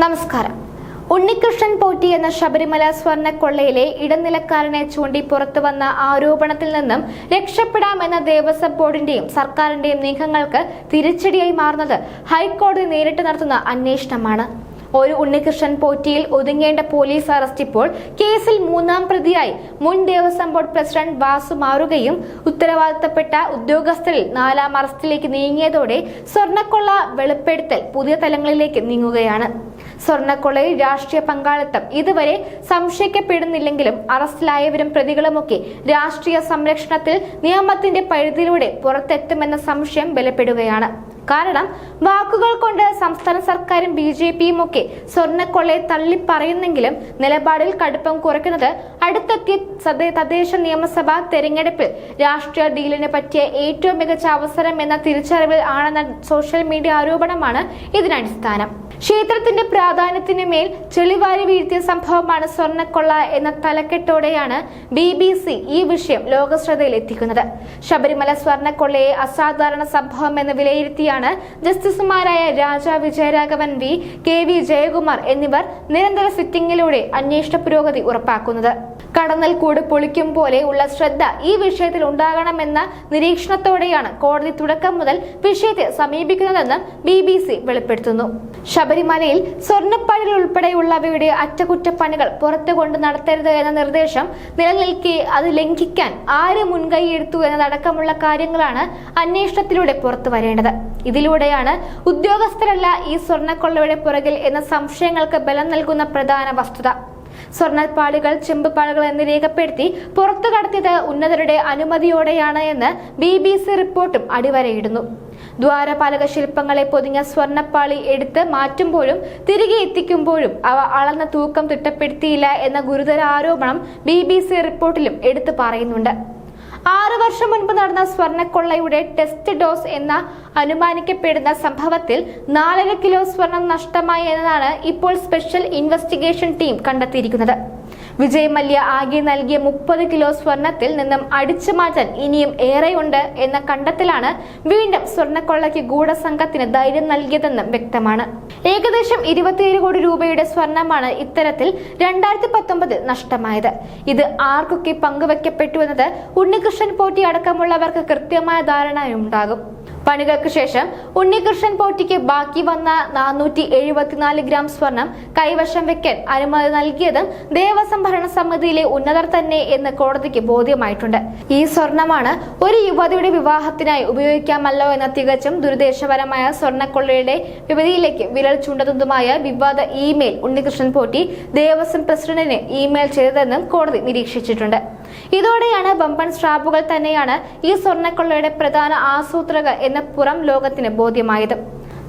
നമസ്കാരം. ഉണ്ണികൃഷ്ണൻ പോറ്റി എന്ന ശബരിമല സ്വർണക്കൊള്ളയിലെ ഇടനിലക്കാരനെ ചൂണ്ടി പുറത്തു വന്ന ആരോപണത്തിൽ നിന്നും രക്ഷപ്പെടാമെന്ന ദേവസ്വം ബോർഡിന്റെയും സർക്കാരിന്റെയും നീക്കങ്ങൾക്ക് തിരിച്ചടിയായി മാറുന്നത് ഹൈക്കോടതി നേരിട്ട് നടത്തുന്ന അന്വേഷണമാണ്. ഒരു ഉണ്ണികൃഷ്ണൻ പോറ്റിയിൽ ഒതുങ്ങേണ്ട പോലീസ് അറസ്റ്റ് ഇപ്പോൾ കേസിൽ മൂന്നാം പ്രതിയായി മുൻ ദേവസ്വം ബോർഡ് പ്രസിഡന്റ് വാസു മാറുകയും ഉത്തരവാദിത്തപ്പെട്ട ഉദ്യോഗസ്ഥരിൽ നാലാം അറസ്റ്റിലേക്ക് നീങ്ങിയതോടെ സ്വർണക്കൊള്ള വെളിപ്പെടുത്തൽ പുതിയ തലങ്ങളിലേക്ക് നീങ്ങുകയാണ്. സ്വർണക്കൊള്ളയിൽ രാഷ്ട്രീയ പങ്കാളിത്തം ഇതുവരെ സംശയിക്കപ്പെടുന്നില്ലെങ്കിലും അറസ്റ്റിലായവരും പ്രതികളുമൊക്കെ രാഷ്ട്രീയ സംരക്ഷണത്തിൽ നിയമത്തിന്റെ പരിധിയിലൂടെ പുറത്തെത്തുമെന്ന സംശയം ബലപ്പെടുകയാണ്. കാരണം വാക്കുകൾ കൊണ്ട് സംസ്ഥാന സർക്കാരും ബി ജെ പിയും ഒക്കെ സ്വർണക്കൊള്ളയെ തള്ളിപ്പറയുന്നെങ്കിലും നിലപാടിൽ കടുപ്പം കുറയ്ക്കുന്നത് അടുത്തെത്തിയ തദ്ദേശ നിയമസഭാ തെരഞ്ഞെടുപ്പിൽ രാഷ്ട്രീയ ഡീലിന് പറ്റിയ ഏറ്റവും മികച്ച അവസരം എന്ന തിരിച്ചറിവിൽ ആണെന്ന സോഷ്യൽ മീഡിയ ആരോപണമാണ് ഇതിനടിസ്ഥാനം. ക്ഷേത്രത്തിന്റെ പ്രാധാന്യത്തിന് മേൽ ചെളിവാരി വീഴ്ത്തിയ സംഭവമാണ് സ്വർണക്കൊള്ള എന്ന തലക്കെട്ടോടെയാണ് ബി ബി സി ഈ വിഷയം ലോകശ്രദ്ധയിൽ എത്തിക്കുന്നത് ശബരിമല സ്വർണക്കൊള്ളയെ അസാധാരണ സംഭവം എന്ന് വിലയിരുത്തിയാണ് ജസ്റ്റിസുമാരായ Raja Vijayaraghavan V K V Jayakumar എന്നിവർ നിരന്തര സിറ്റിംഗിലൂടെ അന്വേഷണ പുരോഗതി ഉറപ്പാക്കുന്നത്. കടന്നൽ കൂട് പൊളിക്കും പോലെ ഉള്ള ശ്രദ്ധ ഈ വിഷയത്തിൽ ഉണ്ടാകണമെന്ന നിരീക്ഷണത്തോടെയാണ് കോടതി തുടക്കം മുതൽ വിഷയത്തെ സമീപിക്കുന്നതെന്ന് ബി ബി സി വെളിപ്പെടുത്തുന്നു. ശബരിമലയിൽ സ്വർണപ്പാടിൽ ഉൾപ്പെടെയുള്ളവയുടെ അറ്റകുറ്റപ്പണികൾ പുറത്തുകൊണ്ട് നടത്തരുത് എന്ന നിർദ്ദേശം നിലനിൽക്കെ അത് ലംഘിക്കാൻ ആര് മുൻകൈയെടുത്തു എന്നതടക്കമുള്ള കാര്യങ്ങളാണ് അന്വേഷണത്തിലൂടെ പുറത്തു വരേണ്ടത്. ഇതിലൂടെയാണ് ഉദ്യോഗസ്ഥരല്ല ഈ സ്വർണക്കൊള്ളയുടെ പുറകിൽ എന്ന സംശയങ്ങൾക്ക് ബലം നൽകുന്ന പ്രധാന വസ്തുത. സ്വർണപ്പാളികൾ ചെമ്പുപാളികൾ എന്ന് രേഖപ്പെടുത്തി പുറത്തു കടത്തിയത് ഉന്നതരുടെ അനുമതിയോടെയാണ് എന്ന് ബി ബി സി റിപ്പോർട്ടും അടിവരയിടുന്നു. ദ്വാരപാലക ശില്പങ്ങളെ പൊതിഞ്ഞ സ്വർണപ്പാളി എടുത്ത് മാറ്റുമ്പോഴും തിരികെ എത്തിക്കുമ്പോഴും അവ അളന്ന തൂക്കം തിട്ടപ്പെടുത്തിയില്ല എന്ന ഗുരുതര ആരോപണം ബി ബി സി റിപ്പോർട്ടിലും എടുത്തു പറയുന്നുണ്ട്. ആറ് വർഷം മുൻപ് നടന്ന സ്വർണക്കൊള്ളയുടെ ടെസ്റ്റ് ഡോസ് എന്ന അനുമാനിക്കപ്പെടുന്ന സംഭവത്തിൽ നാലര കിലോ സ്വർണം നഷ്ടമായി എന്നതാണ് ഇപ്പോൾ സ്പെഷ്യൽ ഇൻവെസ്റ്റിഗേഷൻ ടീം കണ്ടെത്തിയിരിക്കുന്നത്. വിജയ് മല്യ ആകെ നൽകിയ മുപ്പത് കിലോ സ്വർണത്തിൽ നിന്നും അടിച്ചു മാറ്റാൻ ഇനിയും ഏറെയുണ്ട് എന്ന കണ്ടെത്തലാണ് വീണ്ടും സ്വർണക്കൊള്ളയ്ക്ക് ഗൂഢസംഘത്തിന് ധൈര്യം നൽകിയതെന്നും വ്യക്തമാണ്. ഏകദേശം ഇരുപത്തിയേഴ് കോടി രൂപയുടെ സ്വർണമാണ് ഇത്തരത്തിൽ രണ്ടായിരത്തി പത്തൊമ്പതിൽ നഷ്ടമായത്. ഇത് ആർക്കൊക്കെ പങ്കുവെക്കപ്പെട്ടു എന്നത് ഉണ്ണികൃഷ്ണൻ പോറ്റി അടക്കമുള്ളവർക്ക് കൃത്യമായ ധാരണയുണ്ടാകും. പണികൾക്ക് ശേഷം ഉണ്ണികൃഷ്ണൻ പോറ്റിക്ക് ബാക്കി വന്ന നാനൂറ്റി എഴുപത്തിനാല് ഗ്രാം സ്വർണം കൈവശം വെക്കാൻ അനുമതി നൽകിയതും ദേവസ്വം ഭരണ സമിതിയിലെ ഉന്നതർ തന്നെ എന്ന് കോടതിക്ക് ബോധ്യമായിട്ടുണ്ട്. ഈ സ്വർണമാണ് ഒരു യുവതിയുടെ വിവാഹത്തിനായി ഉപയോഗിക്കാമല്ലോ എന്ന തികച്ചും ദുരുദ്ദേശപരമായ സ്വർണക്കൊള്ളയുടെ വിപതിയിലേക്ക് വിരൽ ചൂണ്ടുന്നതുമായ വിവാദ ഇമെയിൽ ഉണ്ണികൃഷ്ണൻ പോറ്റി ദേവസ്വം പ്രസിഡന്റിന് ഇമെയിൽ ചെയ്തതെന്നും കോടതി നിരീക്ഷിച്ചിട്ടുണ്ട്. ഇതോടെയാണ് ബമ്പൻ സ്ട്രാപ്പുകൾ തന്നെയാണ് ഈ സ്വർണക്കൊള്ളയുടെ പ്രധാന ആസൂത്രക എന്ന് പുറം ലോകത്തിന് ബോധ്യമായത്.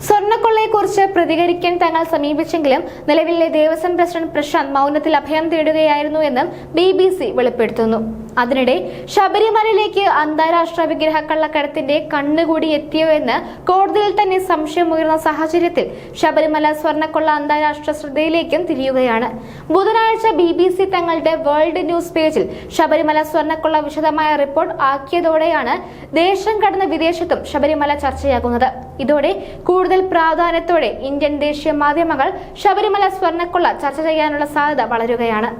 സ്വർണക്കൊള്ളയെക്കുറിച്ച് പ്രതികരിക്കാൻ തങ്ങൾ സമീപിച്ചെങ്കിലും നിലവിലെ ദേവസ്വം പ്രസിഡന്റ് പ്രശാന്ത് മൗനത്തിൽ അഭയം തേടുകയായിരുന്നു എന്നും ബി വെളിപ്പെടുത്തുന്നു. അതിനിടെ ശബരിമലയിലേക്ക് അന്താരാഷ്ട്ര വിഗ്രഹ കള്ളക്കടത്തിന്റെ കണ്ണുകൂടി എത്തിയോ എന്ന് കോടതിയിൽ തന്നെ സംശയമുയർന്ന സാഹചര്യത്തിൽ ശബരിമല സ്വർണക്കൊള്ള അന്താരാഷ്ട്ര ശ്രദ്ധയിലേക്കും തിരിയുകയാണ്. ബുധനാഴ്ച ബി ബി സി തങ്ങളുടെ വേൾഡ് ന്യൂസ് പേജിൽ ശബരിമല സ്വർണക്കൊള്ള വിശദമായ റിപ്പോർട്ട് ആക്കിയതോടെയാണ് ദേശം കടന്ന വിദേശത്തും ശബരിമല ചർച്ചയാകുന്നത്. ഇതോടെ കൂടുതൽ പ്രാധാന്യത്തോടെ ഇന്ത്യൻ ദേശീയ മാധ്യമങ്ങൾ ശബരിമല സ്വർണക്കൊള്ള ചർച്ച ചെയ്യാനുള്ള സാധ്യത വളരുകയാണ്.